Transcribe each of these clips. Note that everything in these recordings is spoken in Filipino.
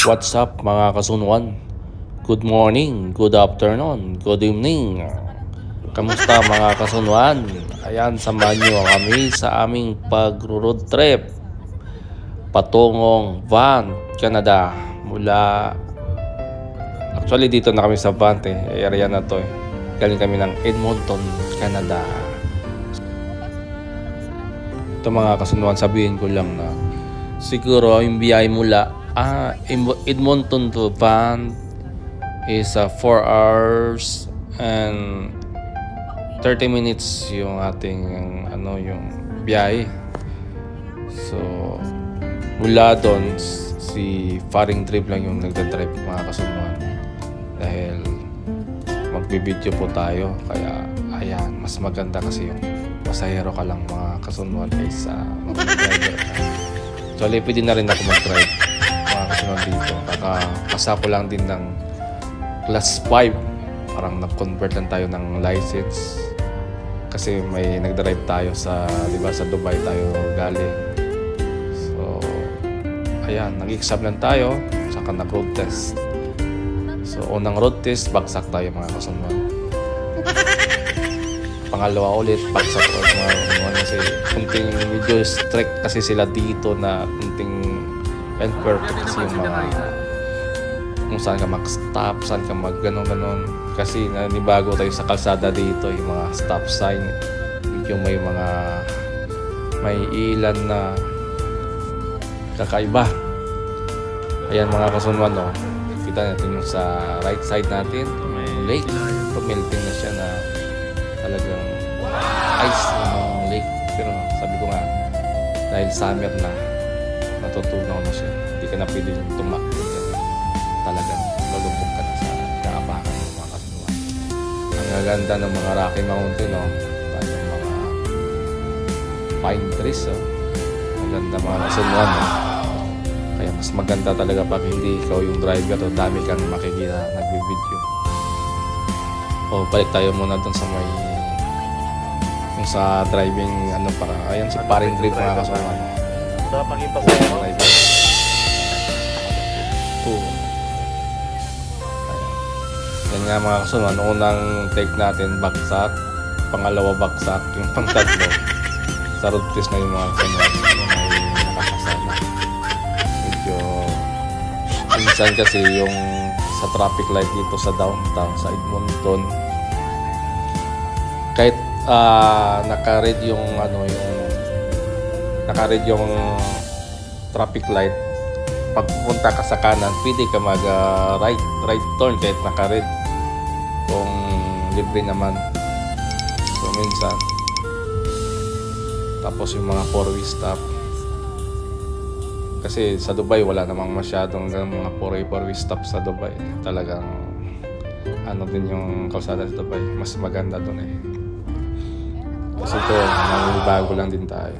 What's up mga kasunwan? Good morning, good afternoon, good evening. Kamusta mga kasunwan? Ayan, samahan nyo kami sa aming pag-road trip patungong Van, Canada. Mula Actually dito na kami sa Van eh, area na to eh. Galing kami ng Edmonton, Canada. Ito mga kasunwan, sabihin ko lang na siguro yung biyahe mula ah, Ed- Edmonton to Van is 4 hours and 30 minutes yung ating ano yung biyahe. So mula doon si Faring Trip lang yung nagda-drive mga kasunwan dahil magbibideo po tayo kaya ayan mas maganda kasi yung pasahero ka lang mga kasunwan kaysa mag-driver ka. Actually, pwede na rin ako mag-drive kasunod dito. Kakapasa ko lang din ng class 5. Parang nag-convert lang tayo ng license. Kasi may nag-drive tayo sa, di ba, sa Dubai tayo galing. So, ayan, nag-exam lang tayo. Saka nag-road test. So, unang road test, bagsak tayo mga kasunod. Pangalawa ulit, bagsak ulit mga kasunod. Kasi kunting medyo strict kasi sila dito na kunting and perfect kasi yung mga kung saan ka mag-stop, saan ka mag ganon ganon kasi nanibago tayo sa kalsada dito yung mga stop sign. Yung may mga may ilan na kakaiba. Ayan mga kasunwan no? Kita natin yung sa right side natin. May lake. So, melting na siya na talagang ice ng lake. Pero sabi ko nga dahil summer na natutunaw na siya. Hindi ka na pwede yung tumakbo dyan. Talagang lulubog ka na sa kaabakan ng mga kasunuan. Ang gaganda ng mga Rocky Mountain, no? Tayong mga pine trees, oh. Ang ganda mga kasunuan, no? Kaya mas maganda talaga pag hindi ikaw yung driver o dami kang makikita nagbibideo. O, balik tayo muna dun sa may yung sa driving ano para ayan si paring trip mga kasunuan Maging pasahero. driver. Two. Yan nga mga kasunod, ang unang take natin, bagsak. Pangalawa, bagsak. Yung pang tatlo, sa road test na yung mga kasunod. Yung may nakakasama. Medyo, minsan kasi yung sa traffic light dito sa downtown, sa Edmonton, kahit ah naka-red yung ano yung naka-red yung traffic light. Pag pupunta ka sa kanan pwede ka mag ah, right right turn kahit naka-red kung libre naman. So minsan. Tapos yung mga four way stop. Kasi sa Dubai wala namang masyadong mga four way four way stop sa Dubai. Talagang ano din yung kalsada sa Dubai. Mas maganda doon eh. Kasi ito bago lang din tayo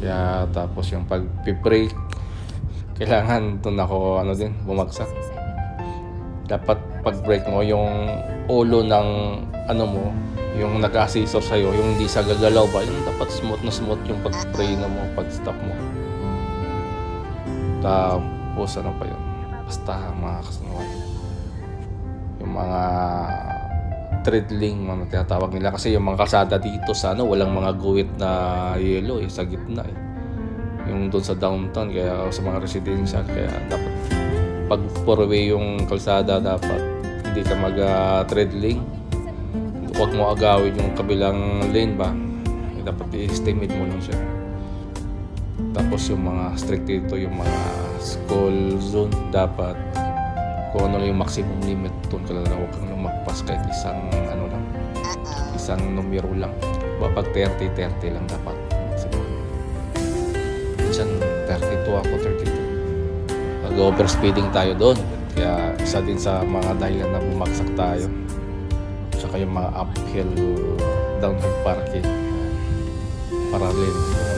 kaya tapos yung pag-break, kailangan doon ako ano din, bumagsak. Dapat pag-break mo, yung ulo ng ano mo, yung nag-assessor sa'yo, yung hindi sa gagalaw ba, yung dapat smooth na smooth yung pag-spray na mo, pag-stop mo. Tapos ano pa yun, basta mga kasunod. Yung mga treadling mga tinatawag nila. Kasi yung mga kalsada dito sa ano walang mga guwit na yellow eh sa gitna eh. Yung doon sa downtown kaya sa mga residential kaya dapat pag four way yung kalsada dapat hindi ka mag uh, treadling huwag mo agawin yung kabilang lane ba? Eh, dapat i-estimate mo lang siya. Tapos yung mga strict dito yung mga school zone dapat kung ano lang yung maximum limit doon. Ka lang huwag kang lang magpas kahit isang ano lang isang numero lang. Diba, pag 30 30 lang dapat siguro minsan 32 ako 32 pag overspeeding tayo doon. Kaya isa din sa mga dahilan na bumagsak tayo. Tsaka yung mga uphill downhill parking. Parallel yung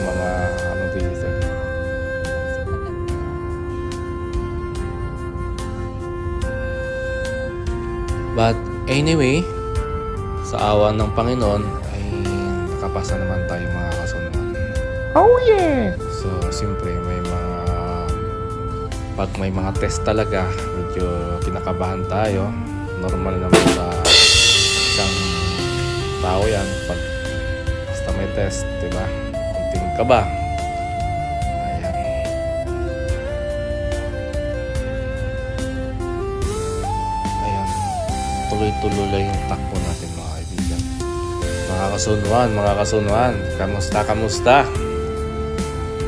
But anyway, sa awa ng Panginoon ay nakapasa naman tayo mga kasunod. Oh yeah! So, siyempre may mga pag may mga test talaga, medyo kinakabahan tayo. Normal naman sa isang tao yan. Pag basta may test, di ba? Kunting kaba. Tuloy-tuloy yung takbo natin mga kaibigan. Mga kasunwan, mga kasunwan, kamusta, kamusta?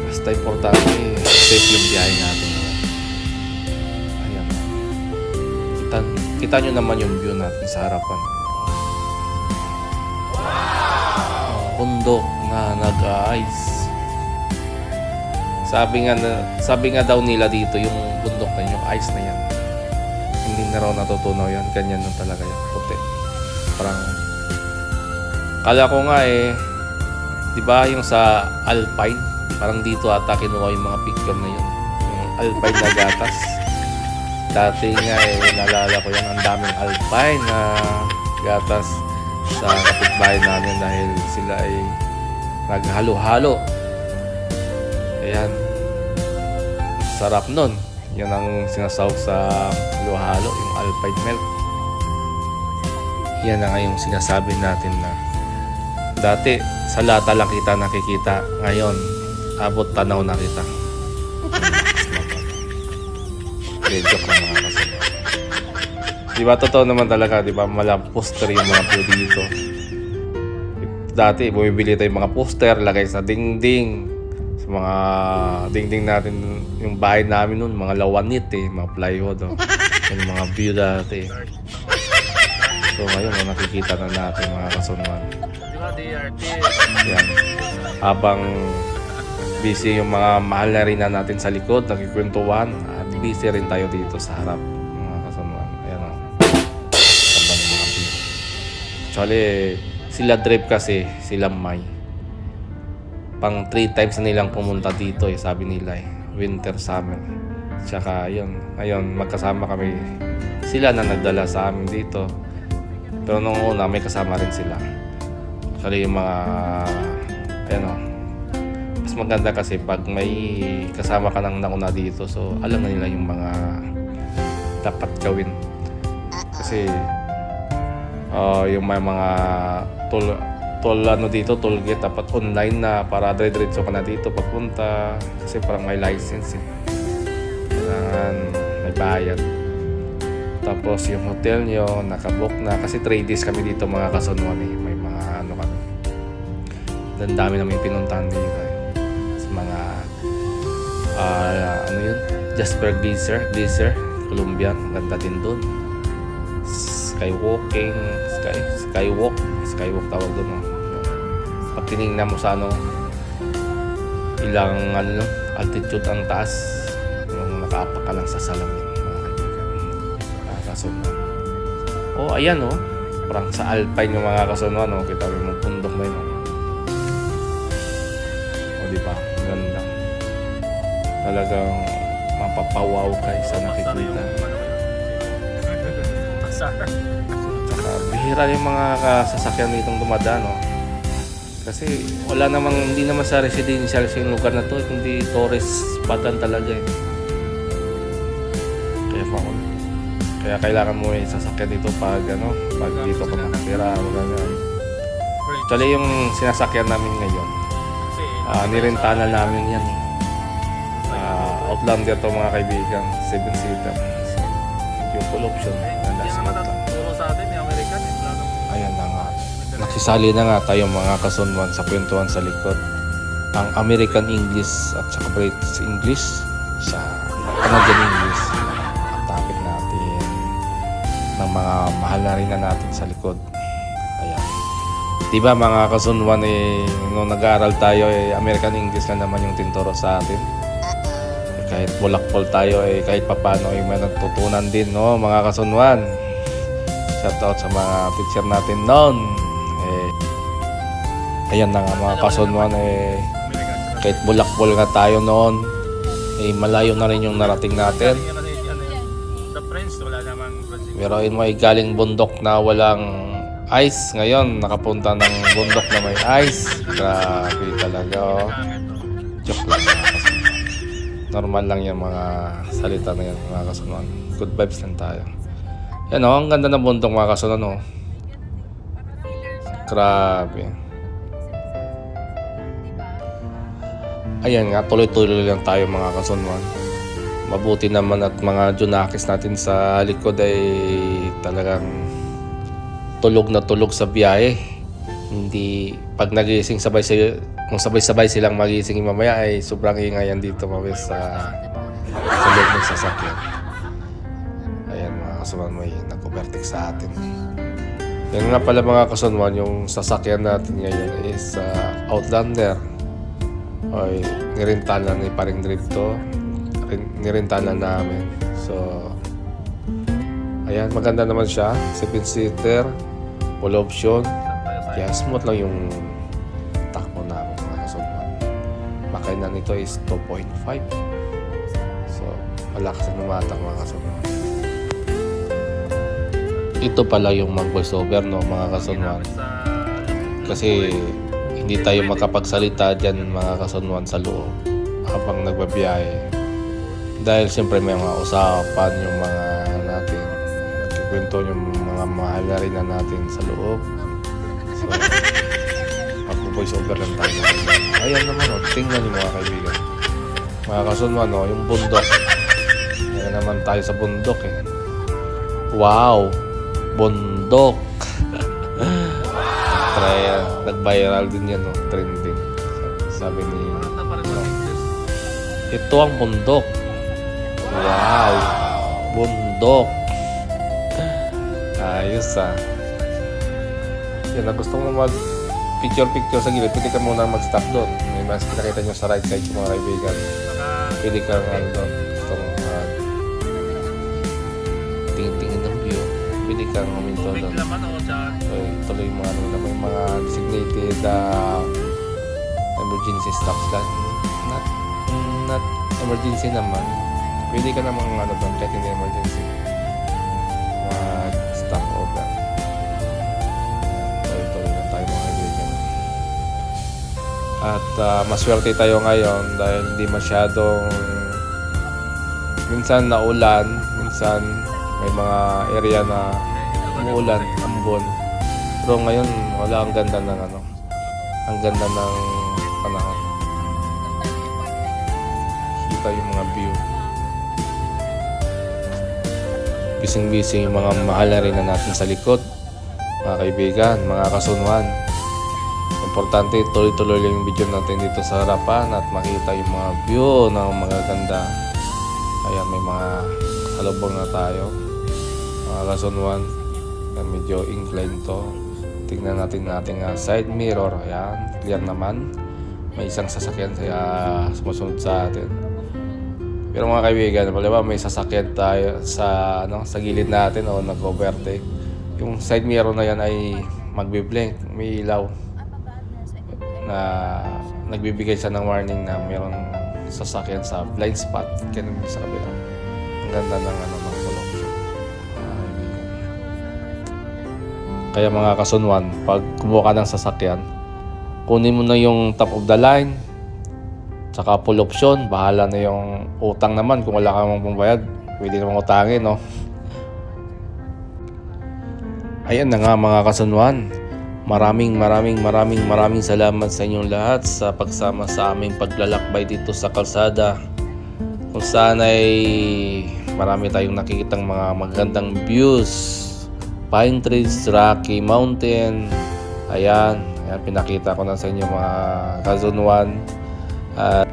Basta importante, safe yung biyahe natin. Ayan. Kita, kita nyo naman yung view natin sa harapan. Bundok na nag-ice. Sabi nga, sabi nga daw nila dito, yung bundok na yun, yung ice na yan. Hindi na raw natutunaw yan. Ganyan na talaga yan. Puti. Parang, kala ko nga eh, di ba yung sa Alpine, parang dito ata kinuha yung mga picture na yun. Yung Alpine na gatas. Dati nga eh, naalala ko yan, ang daming Alpine na gatas sa kapitbahay namin dahil sila ay naghalo-halo. Ayan. Sarap nun. Yan ang sinasawag sa halo-halo, yung Alpine milk. Yan na nga yung sinasabi natin na dati sa lata lang kita nakikita. Ngayon, abot tanaw na kita. Joke lang mga kasama. Di ba, totoo naman talaga, di ba, mala poster yung mga po dito. Dati, bumibili tayo mga poster, lagay sa dingding. Sa mga dingding natin, yung bahay namin noon, mga lawanit eh, mga plywood. Oh. Yung mga view dati. So ngayon, oh, nakikita na natin mga DRT? Yan. Habang busy yung mga mahal na rin na natin sa likod, nagkikwentuhan, at busy rin tayo dito sa harap. Mga kasunwan. Ayan o. View. Actually, sila Drip kasi, sila May. Pang three times na nilang pumunta dito eh, sabi nila eh. Winter, summer. Tsaka yun, ngayon magkasama kami. Sila na nagdala sa amin dito. Pero nung una, may kasama rin sila. Actually, yung mga, ayan o, mas maganda kasi pag may kasama ka nang nauna dito, so alam na nila yung mga dapat gawin. Kasi, ah yung may mga toll, toll ano dito, toll gate, dapat online na para dire-diretso ka na dito pagpunta. Kasi parang may license eh. Kailangan may bayad. Tapos yung hotel nyo, nakabook na. Kasi 3 days kami dito mga kasunwan eh. May mga ano kami. Dan dami namin pinuntahan dito eh. Sa mga, ah, ano yun? Jasper Glacier, Glacier, Colombian. Ang Ganda din doon. Skywalking, sky, skywalk, skywalk tawag doon. Oh. Pag tinignan mo sa ano, ilang ano, altitude ang taas, yung nakaapak ka lang sa salamin. Mga kaibigan. Nakakasunod. Oh, ayan oh. Parang sa Alpine yung mga kasunod, no? Kita mo yung tundok na yun. oh. O, di ba? Ganda. Talagang mapapawaw kayo sa nakikita. Pasar. Tsaka bihira yung mga kasasakyan ditong dumadaan, no? Kasi wala namang, hindi naman sa residential yung lugar na to, kundi tourist spot talaga eh. Kaya pa kaya kailangan mo eh sasakyan dito pag ano, pag dito ka makatira o ganyan. Actually yung sinasakyan namin ngayon, ah nirentahan na namin yan. Ah, Outlander to mga kaibigan, 7-seater. So, yung full option, na Hindi last Nagsisali na nga tayo mga kasunwan sa kwentuhan sa likod. Ang American English at saka British English sa Canadian English. Ang topic natin ng mga mahal na rin na natin sa likod. Ayan. Di mga kasunwan eh, nung nag-aaral tayo eh, American English lang naman yung tinturo sa atin. Eh, kahit bulakpol tayo eh, kahit papano eh, may natutunan din, no, mga kasunwan. Shoutout sa mga teacher natin noon. Ayan na nga mga kasunwan eh, kahit bulakbol nga tayo noon, eh malayo na rin yung narating natin. Pero yun may galing bundok na walang ice. Ngayon, nakapunta ng bundok na may ice. Grabe talaga oh. Oh. Joke lang kasunwan. Normal lang yung mga salita na yan mga kasunuan. Good vibes lang tayo. Yan o, ang ganda ng bundok mga kasunuan o. Grabe. Ayan nga, tuloy-tuloy lang tayo mga kasunuan. Mabuti naman at mga junakis natin sa likod ay talagang tulog na tulog sa biyahe. Hindi, pag nagising sabay sila, kung sabay-sabay silang magising mamaya ay sobrang ingayan dito mawis sa, sa loob ng sasakyan. Ayan mga kasunuan, may nag-overtake sa atin. Yan nga pala mga kasunuan, yung sasakyan natin ngayon is uh, Outlander. Ay, nirintala ni paring drifto. Rin- Nirintala namin. So, ayan, maganda naman siya. 7-seater, full option. Kaya smooth lang yung takbo namin mga kasunuan. Makina nito is 2.5. So, malakas na lumatak mga kasunuan. Ito pala yung mag voiceover no mga kasunuan. Kasi hindi tayo makapagsalita dyan mga kasunwan sa loob habang nagbabiyahe. Dahil siyempre may mga usapan yung mga natin. Nagkikwento yung mga mahal na natin sa loob. So, mag-voice over lang tayo. Ayan naman o, tingnan yung mga kaibigan. Mga kasunwan o, yung bundok. Ayan naman tayo sa bundok eh. Wow! Bundok! Try, nag-viral din yan, no? trending. Sabi ni, ito ang bundok. Wow! Bundok! Ayos ah. Yan, na gusto mo mag picture-picture sa gilid, pwede ka muna mag-stop doon. May mas pinakita nyo sa right side yung mga kaibigan. Pwede ka ano doon. Gusto mo mag tingin-tingin ng view. Pwede kang huminto doon. laman ako dyan. Okay, tuloy mga ano na may mga designated uh, emergency stops lang. Not, not emergency naman. Pwede ka namang ano doon kahit hindi emergency. Mag stop over. Tuloy tuloy lang tayo mga kaibigan. At uh, maswerte tayo ngayon dahil hindi masyadong minsan naulan, minsan may mga area na umuulan, ambon. Pero ngayon, wala ang ganda ng ano. Ang ganda ng panahon. Kita yung mga view. Bising-bising yung mga mahal na natin sa likod. Mga kaibigan, mga kasunwan. Importante, tuloy-tuloy lang yung video natin dito sa harapan at makita yung mga view ng mga ganda. Ayan, may mga halubong na tayo. Mga kasunwan. Ayan, medyo incline to. Tingnan natin nating ah, side mirror. Ayan, clear naman. May isang sasakyan kaya sumusunod sa atin. Pero mga kaibigan, ba may sasakyan tayo sa ano sa gilid natin o nag-overtake. Yung side mirror na yan ay magbi-blink, may ilaw na nagbibigay siya ng warning na mayroong sasakyan sa blind spot kaya sa kabila. Ang ganda ng ano Kaya mga kasunwan, pag kumuha ka ng sasakyan, kunin mo na yung top of the line, tsaka full option, bahala na yung utang naman kung wala kang pambayad, pwede namang utangin, no? Ayan na nga mga kasunwan. Maraming maraming maraming maraming salamat sa inyong lahat sa pagsama sa aming paglalakbay dito sa kalsada. Kung saan ay marami tayong nakikitang mga magandang views. Pine trees, Rocky Mountain. Ayan, ayan pinakita ko na sa inyo mga kazunwan. At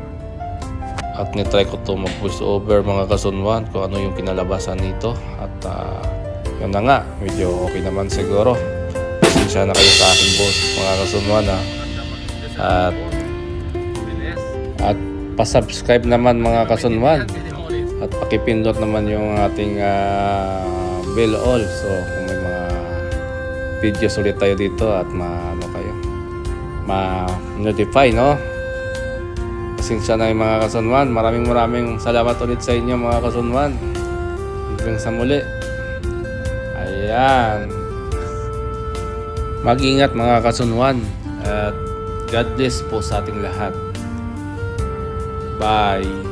at nitry ko to mag voice over mga kasunwan kung ano yung kinalabasan nito. At ah, yun na nga medyo okay naman siguro. Pasensya na kayo sa akin boss mga kasunwan ha At- at pasubscribe naman mga kasunwan at pakipindot naman yung ating ah, bell all. So kung may videos ulit tayo dito at ma ano kayo ma-notify no Pasensya na yung mga kasunwan. Maraming maraming salamat ulit sa inyo mga kasunwan. Hanggang sa muli. Ayan. Mag-ingat mga kasunwan. At God bless po sa ating lahat. Bye.